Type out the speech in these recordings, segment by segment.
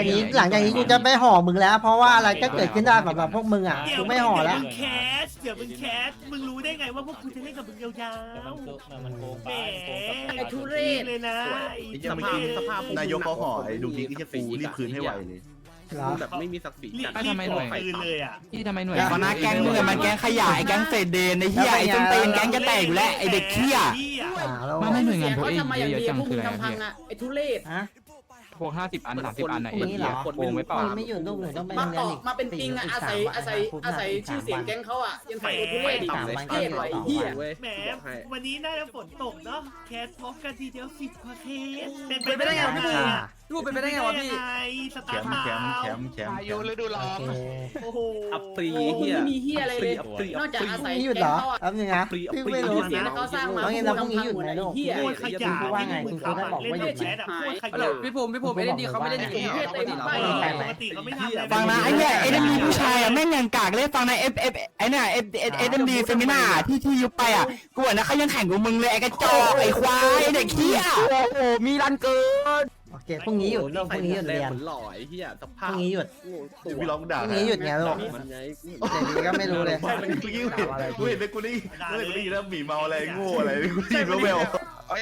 จากนี้หลังจากนี้กูจะไม่ห่อมึงแล้ว เพราะว่าอะไรก็เกิดขึ้นได้สำหรับพวกมึงอะเดี๋ยกูวไม่ห่อแล้ว เดี๋ยวมึงแคสเดี๋ยวมึงแคสมึงรู้ได้ไงว่าพวกกูจะเล่นกับมึงยาวแต่มันๆก็มันโกงแหไปมโกงกับไอ้ทุเรศเลยนะไอ้สภาพสภาพนายกเขาห่อไอ้ดูดิที่จะฟูรีบคืนให้ไวเลยเหรอแบบไม่มีศักดิ์ศรีรีบจัดรีบขอคืนเลยอะพี่ทำไมหน่วยคณะแก๊งมึงอะมันแก๊งขยายแก๊งเศษเดนไอ้เหี้ยไอ้ต้นตีนแก๊งจะแตกอยู่แล้วไอ้เด็กเหี้ยอ่าแล้วไม่ไม่หน่วยงานพวกเองเยอะๆจังคืออะไรพี่ไอ้ทุเรศฮะ พวกห้าสิบอันสามสิบอันไหนะพวกนี้เหรอ โกงไว้เปล่ามึงไม่อยู่ลูกหนูต้องไปมาโรงเรียต่นออีกมาเป็นปิงอะอาศัยอาศัยอาศัยชื่อเสียงแก๊งเขาอะยังใส่ตัวทุเรศอีกต่ำเลยเทศไหวเหี้ยเว้ยแหมบอกให้วันนี้น่าจะฝนตกเนาะแคสพร้อมกันทีเดียวสิบกว่าเคสเป็นไปได้ไงวะพี่อ่า รูปเป็นไปได้ไงวะพี่ สแคตาร์มทป์แคมป์แคมป์แคมป์อายุฤดูร้อโอนเคโอ้โห อัปปรีโอ้โหเหี้ยไม่มีเหี้ยอะไรเลยอัปปรีนอกจากอาพรุ่ศังยนี้หยุดแก๊เหรงอเขาอะแป๊บนึงนะปรีพี่ปรีไม่รู้ เสียงที่เขาสร้างมาเอางี้เราพรุ่งนี้หยุดไหมลูกเหี้ยโคตรขยะคุณว่าไงคุณครูได้บอกว่าหยุดไหมแชทอะโคตรขฮัลโหลยะพี่ภูมิพี่ภูมิเอ็นดีเขาไม่เล่นอย่างนี้ปกติเราปกติเขาไม่ทำอะไรฟังนะไอ้เนี่ยไอ้เอ็มดีผู้ชายอะแม่งยังกากเลยฟังนะเอฟเอฟไอ้เนี่ยเอฟเอฟเอ็มดีเซมินาที่ที่ยุบไปอะกูอะนะเขายังแข่งกับมึงเลยไอ้กระจอกไอ้ควายไอ้เด็กเหี้ยโอ้โหมีรันเกิน โอเคพรุ่งนี้หยุดลูกพรุ่งนี้หยุดเรียนเหมือนหล่อไอ้เหี้ยสพภาพรุ่งนี้หยุดโง่เดี๋ยวตัวพี่ร้องด่าพรุ่งนี้หยุดไงลูก มันไงเดี๋ยวนี้ก็ไม่รู้เลยไม่เมื่อกี้เห็นกูเห็นเลยกูได้กูได้กูได้ยินแล้วหมีเมาอะไรโง่อะไรกูได้ยินแว่ว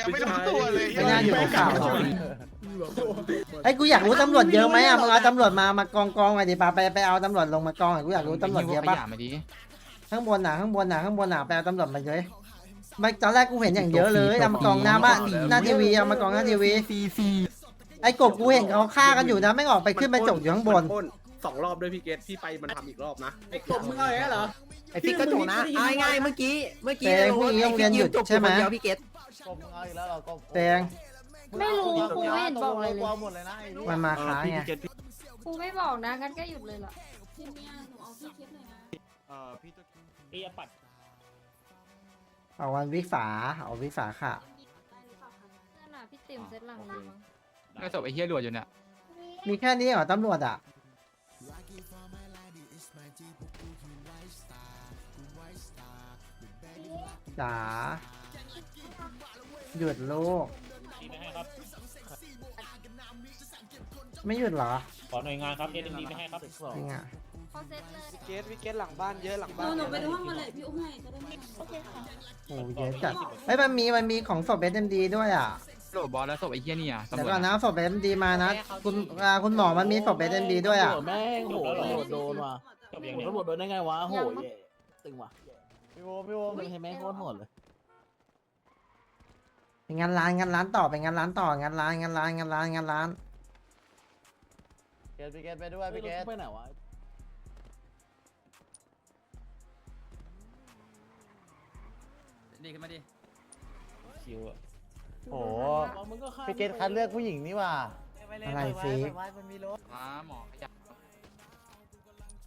ยังไม่รู้ตัวเลยไม่น่าอยู่ในข่าวไอ้ยกูอยากรู้ตำรวจเยอะไหมอะมึงเอาตำรวจมามากองกองๆหน่อยดิปาไปไปเอาตำรวจลงมากองหน่อยกูอยากรู้ตำรวจเยอะปะขยมาดิข้างบนน่ะข้างบนน่ะข้างบนน่ะไปเอาตำรวจมาเลยไม่ตอนแรกกูเห็นอย่างเยอะเลยเอามากองหน้าบ้านหน้าทีวีเอามากองหน้าทีวีซีซี ไอ้กบกูเห็นเขาฆ่ากันอยู่นะไม่งออกไปขึ้นไปจกอยู่ข้างบน มัปล้สองรอบด้วยพี่เกตพี่ไปมันทำอีกรอบนะ ไอ้กบมึงเอาอย่างนี้เหรอ ไอ้ฟิกกระจกนะเอาง่ายๆเมื่อกี้ เมื่อกี้เตงพรุ่งนี้โรงเรียนหยุดใช่ไหม เดียวพี่เกตแตงไม่รู้ครูไม่เห็นบอกอะไรเลยมันมาค้าไงครูไม่บอกนะงั้นก็หยุดเลยล่ะทีเนี้ยหนูเอาพี่เคสหน่อยนะเอียปัดเอาวันวิกษาเอาวิกษาค่ะนั่นน่ะพี่ติ๋มเซตหลังอยู่มั้ง ก็ศพไอ้เฮียหลวดอยู่เนี่ยมีแค่นี้เหรอตำรวจอะ จ๋า หยุดลูก ดีไม่ให้ครับ ไม่หยุดเหรอขอหน่วยงานครับเอ็มดีไม่ให้ครับ จริงอะ เขาเซตเลย เกตวิกเกตหลังบ้านเยอะหลังหบ้านูนหนูไปดูห้องมาเลยพี่อุ้มให้จะได้ไม่โอเคค่ะ โอ้เยอะจัดเฮ้ยมันมีมันมีของศพเอสเอ็มดีด้วยอะ โหลบอสแล้วศพไอ้เฮียนี่อะเดี๋ยวตำรวจก่อนนะศพเอสเอ็มดีมานะ คุณอ่าคุณหมอมันมีศพเอสเอ็มดีด้วยอะแม่งโหดโดนว่ะจบอย่างนี้ตำรวจโดนได้ไงวะโหยตึงว่ะพี่โวพี่โวมันเห็นไหมโคตรโหดเลยไปงานร้านงานร้านต่อไปงานร้านต่องานร้านงานร้านงานร้านงานร้าน เกตพี่เกตไปด้วยพี่เกตไปไหนวะดีขึ้นมาดิคิวอะ โอ้พี่เกตคัดเลือกผู้หญิงนี่ว่ะอะไรฟิกอ่าหมอขยับ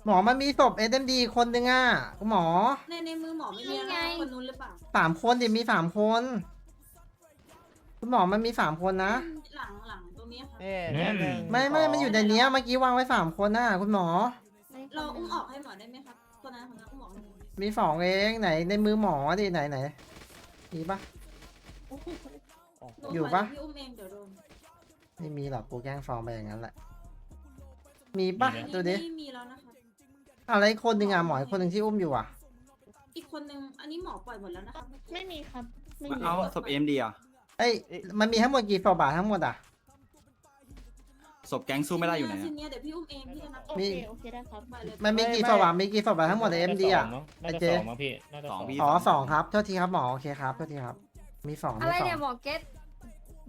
หมอมันมีศพเอสเอ็มดีคนนึงอะคุณหมอในในมือหมอไม่มีอะไรคนนู้นหรือเปล่า สามคนดิมีสามคน คุณหมอมันมีสามคนนะ หลังหลังตรงนี้ค่ะนี่ไม่ไม่มันอยู่ในเนี้ยเมื่อกี้วางไว้สามคนน่ะ คุณหมอ เราอุ้มออกให้หมอได้ไหมครับตัวนั้นของเราอุ้มออกให้หมอมีสองเองไหนในมือหมอดิไหนไหนมีปะ หนูอยู่ปะ พี่อุ้มเองเดี๋ยวโดนไม่มีหรอกกูแกล้งฟอร์มไปอย่างนั้นแหละ มีปะดูดิไม่มีแล้วนะคะ อะไรอีกคนหนึ่งอะหมออีกคนหนึ่งที่อุ้มอยู่อะ อีกคนนึงอันนี้หมอปล่อยหมดแล้วนะคะไม่มีครับ ไม่มามีเอาศพเอ็มดีอะเอ้ยมันมีทั้งหมดกี่ศพบาททั้งหมดอะ ศพแก๊งสู้ไม่ได้อยู่ไหนทีเนี้ยเดี๋ยวพี่อุ้มเองพี่จะนับโอมี เคโอเคได้ครับไปเลยมันมีกี่ศพอะมีกี่ศพบาททั้งหมดในเอ็มดีอะ น่าไอ้จะเจ๊ สองมั้งพี่น่าจะสองอ๋อสองครับ โทษทีครับหมอโอเคครับโทษทีครับ มีสองอะมีไรสอเนี่ยงหมอเก็ต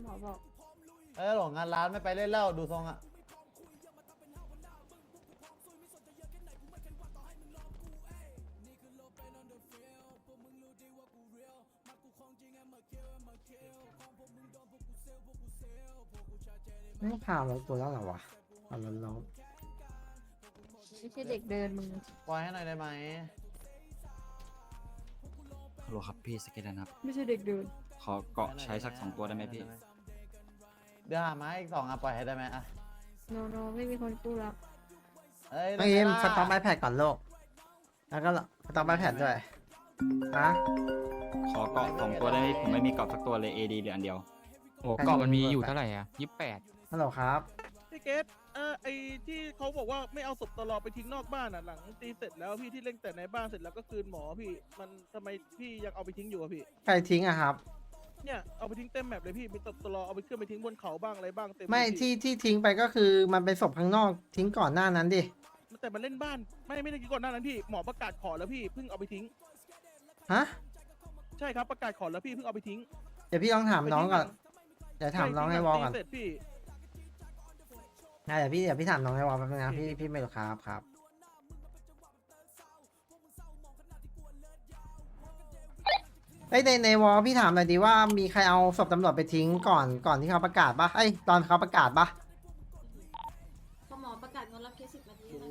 หมอบอกเออหลงงานร้านไม่ไปเล่นเหล้าดูทรงอะไม่พาเราตัวแล้วเหรอวะเอาเราเราไม่ใช่เด็กเดินมึงปล่อยให้หน่อยได้ไหมฮัลโหลครับพี่สเกตนะครับ ไม่ใช่เด็กเดิน ขอเกาะใช้สักสองตัวได้ไหมพี่ เดี๋ยวหาไม้อีกสองอะปล่อยให้ได้ไหมอะโนโนไม่มีคนกู้แล้วเอ้ยน้องอิมได้สต็อปไอแพดก่อนโลก แล้วก็สต็อปไอแพดด้วยฮะขอเกาะสองตัวได้ไหมผมไม่มีเกาะสักตัวเลย AD เหลืออันเดียว โอ้เกาะมันมีอยู่เท่าไหร่อะยี่สิบแปดฮัลโหลครับ พี่เกตเออไอที่เขาบอกว่าไม่เอาศพตลอไปทิ้งนอกบ้านอะหลังตีเสร็จแล้วพี่ที่เล่นแต่ในบ้านเสร็จแล้วก็คืนหมอพี่มันทำไมพี่ยังเอาไปทิ้งอยู่อะพี่ ใครทิ้งอะครับ เนี่ยเอาไปทิ้งเต็มแมปเลยพี่มีศพตลอเอาไปขึ้นไปทิ้งบนเขาบ้างอะไรบ้างเต็มไม่เลยพี่ที่ที่ทิ้งไปก็คือมันเป็นศพข้างนอกทิ้งก่อนหน้านั้นดิแต่มันเล่นบ้านไม่ไม่ได้กี่ก่อนหน้านั้นพี่หมอประกาศขอแล้วพี่เพิ่งเอาไปทิ้งฮะใช่ครับประกาศขอแล้วพี่เพิ่งเอาไปทิ้งเดี๋ยวพี่ต้องถามน้องก่อนเดี๋ยวถามน้องให้วอลก่อนเสร็จพี่นะเดี๋ยวพี่เดี๋ยวพี่ถามน้องให้วอลแป๊บนึงนะพี่พี่ไม่รู้ครับครับ เอ้ยในในวอลพี่ถามหน่อยดีว่ามีใครเอาศพตำรวจไปทิ้งก่อนก่อนที่เขาประกาศปะเอ้ยตอนเขาประกาศปะพอหมอประกาศงดรับเคสสิบนาทีนะ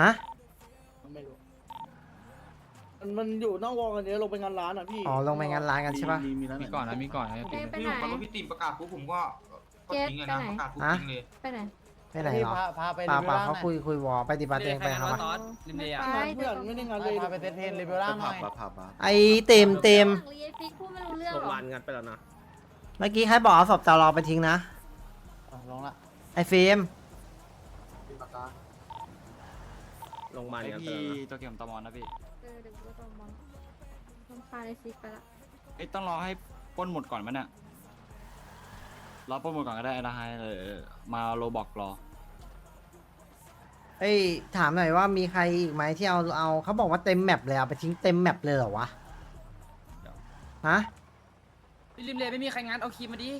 ฮะไม่รู้มันมันอยู่นอกวอลกันเนี้ยลงไปงานร้านอะพี่อ๋อลงไปงานร้านกันใช่ปะ มีก่อนนะมีก่อนนะเต้ไปพี่ไหนตอนพี่ติมประกาศปุ๊บผมก็เกตไปไหนฮะเลย ไปไหน ไปไหนเหรอปาปาเขาคุยคุยวอลไปดิบัตเองไปครับไม่ไปงานเพื่อนไม่ได้งานเลยพาไปเซตเทนเลเวลล่างหน่อยผับผับผับไอเต็มเต็มเรียฟิกพูดไม่รู้เรื่องโรงหรอพยาบาลงัดไปแล้วนะเมื่อกี้ใครบอกเอาศพตลอไปทิ้งนะลงละไอฟิล์มโรงพยาบาลไองัดไปพี่แล้วนะตัวเกี่ยวกับตมอนนะพี่เออเดี๋ยวกูก็ต้องมองต้องพาในฟิกไปละไอยต้องรอให้ปล้นหมดก่อนมั้ยเนี่ย รอปล้นหมดก่อนก็ได้นะฮะเออมาโรบอกรอ เอ้ยถามหน่อยว่ามีใครอีกไหมที่เอาเอาเขาบอกว่าเต็มแมปเลยเอาไปทิ้งเต็มแมปเลยเหรอวะฮะริมเลยไม่มีใครงานเอาคีมมาดิ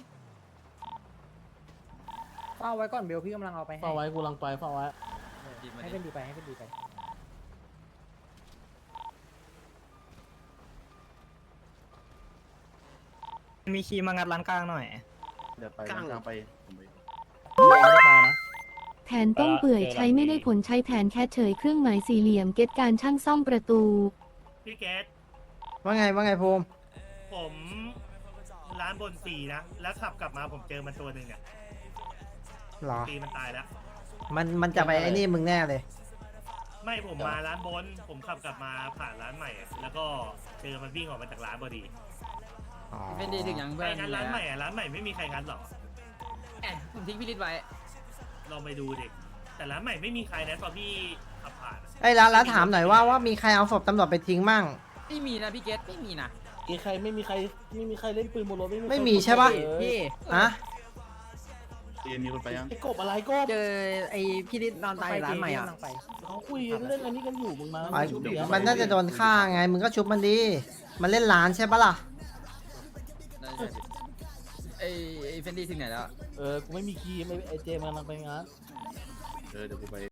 เฝ้าไว้ก่อนเบลพี่กำลังเอาไปให้เฝ้าไว้กูลังไปเฝ้าไว้ ให้เป็นดีไปให้เป็นดีไป มีคีมมางัดร้านกลางหน่อย เดี๋ยวไปกลางไปผมไปแผนต้องเปื่อยใช้ไม่ได้ผลใช้แผนแค่เฉยเครื่องหมายสี่เหลี่ยมเก็ตการช่างซ่อมประตู พี่เกตว่าไงว่าไงภูมิผมร้านบนสีนะ แล้วขับกลับมาผมเจอมันตัวหนึ่งเนี่ยหรอ ตีมันตายแล้ว มันมันจะไปไอ้นี่มึงแน่เลย ไม่ผมมาร้านบน ผมขับกลับมาผ่านร้านใหม่อะแล้วก็เจอมันวิ่งออกมาจากร้านพอดีอ๋อ เป็นดีถึงยังใคเพื่รอนงัดร้านใหม่อะร้านใหม่ไม่มีใครงัดหรอผมทิ้งพี่ลิศไว้ลองไปดูดิแต่ร้านใหม่ไม่มีใครนะตอนพี่ขับผ่านอะไอ้ยแล้วแล้วถามหน่อยว่าว่ามีใครเอาศพตำรวจไปทิ้งมั่ง ไม่มีนะพี่เกตไม่มีนะมีใครไม่มีใครไม่มีใครเล่นปืนบนรถไม่มีไม่มีใช่ปะ พี่อะเอ็นมีคนไปยังไอ้กบอะไรกบเจอไอพี่ลิศนอนตายร้านใหม่อะเขาคุยเรื่องอันนี้กันอยู่มึงมาไอ้มันน่าจะโดนฆ่าไง มึงก็ชุบมันดี มันเล่นร้านใช่ปะล่ะ ไอไอเฟนดี้ถึงไหนแล้ว เออ กูไม่มีคีย์ไอ้ไอ้เจมันกำลังไปงาน เออเดี๋ยวกูไป